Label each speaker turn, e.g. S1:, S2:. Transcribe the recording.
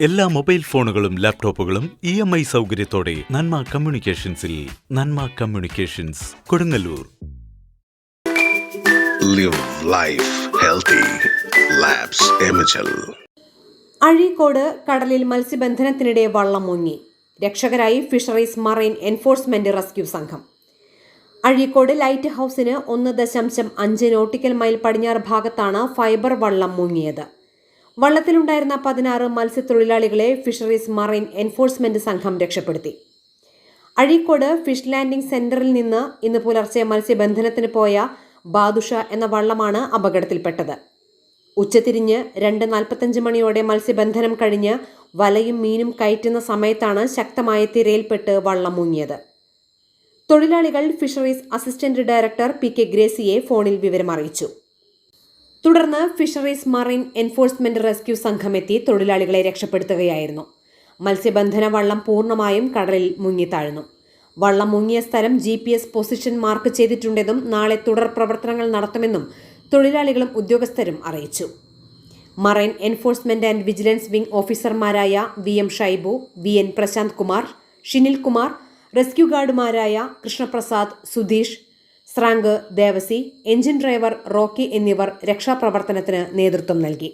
S1: എല്ലാ മൊബൈൽ ഫോണുകളും ലാപ്ടോപ്പുകളും ഇ എം ഐ സൗകര്യത്തോടെ Nanma കമ്മ്യൂണിക്കേഷൻസിൽ Nanma communications Kodungallur.
S2: Live life healthy.
S3: Azhikode കടലിൽ മത്സ്യബന്ധനത്തിനിടെ വള്ളം മുങ്ങി. രക്ഷകരായി ഫിഷറീസ് മറൈൻ എൻഫോഴ്സ്മെന്റ് റെസ്ക്യൂ സംഘം. അഴീക്കോട് ലൈറ്റ് ഹൗസിന് ഒന്ന് ദശാംശം അഞ്ച് നോട്ടിക്കൽ മൈൽ പടിഞ്ഞാറ് ഭാഗത്താണ് ഫൈബർ വള്ളം മുങ്ങിയത്. വള്ളത്തിലുണ്ടായിരുന്ന പതിനാറ് മത്സ്യത്തൊഴിലാളികളെ ഫിഷറീസ് മറൈൻ എൻഫോഴ്സ്മെന്റ് സംഘം രക്ഷപ്പെടുത്തി. അഴീക്കോട് ഫിഷ് ലാൻഡിംഗ് സെന്ററിൽ നിന്ന് ഇന്ന് പുലർച്ചെ മത്സ്യബന്ധനത്തിന് പോയ ബാദുഷ എന്ന വള്ളമാണ് അപകടത്തിൽപ്പെട്ടത്. ഉച്ചതിരിഞ്ഞ് രണ്ട് നാൽപ്പത്തഞ്ച് മണിയോടെ മത്സ്യബന്ധനം കഴിഞ്ഞ് വലയും മീനും കയറ്റുന്ന സമയത്താണ് ശക്തമായ തിരയിൽപ്പെട്ട് വള്ളം മുങ്ങിയത്. തൊഴിലാളികൾ fisheries assistant director P K ഗ്രേസിയെ ഫോണിൽ വിവരമറിയിച്ചു. തുടർന്ന് ഫിഷറീസ് മറൈൻ എൻഫോഴ്സ്മെന്റ് റെസ്ക്യൂ സംഘം എത്തി തൊഴിലാളികളെ രക്ഷപ്പെടുത്തുകയായിരുന്നു. മത്സ്യബന്ധന വള്ളം പൂർണമായും കടലിൽ മുങ്ങിത്താഴ്ന്നു വള്ളം മുങ്ങിയ സ്ഥലം G P S position mark ചെയ്തിട്ടുണ്ടെന്നും നാളെ തുടർ പ്രവർത്തനങ്ങൾ നടത്തുമെന്നും തൊഴിലാളികളും ഉദ്യോഗസ്ഥരും അറിയിച്ചു. Marine enforcement and vigilance wing ഓഫീസർമാരായ V M Shaibu V N Prashanth Kumar Shinil Kumar rescue ഗാർഡുമാരായ Krishnaprasad Sudheesh സ്രാങ്ക് ദേവസി എഞ്ചിൻ ഡ്രൈവർ റോക്കി എന്നിവർ രക്ഷാപ്രവർത്തനത്തിന് നേതൃത്വം നൽകി.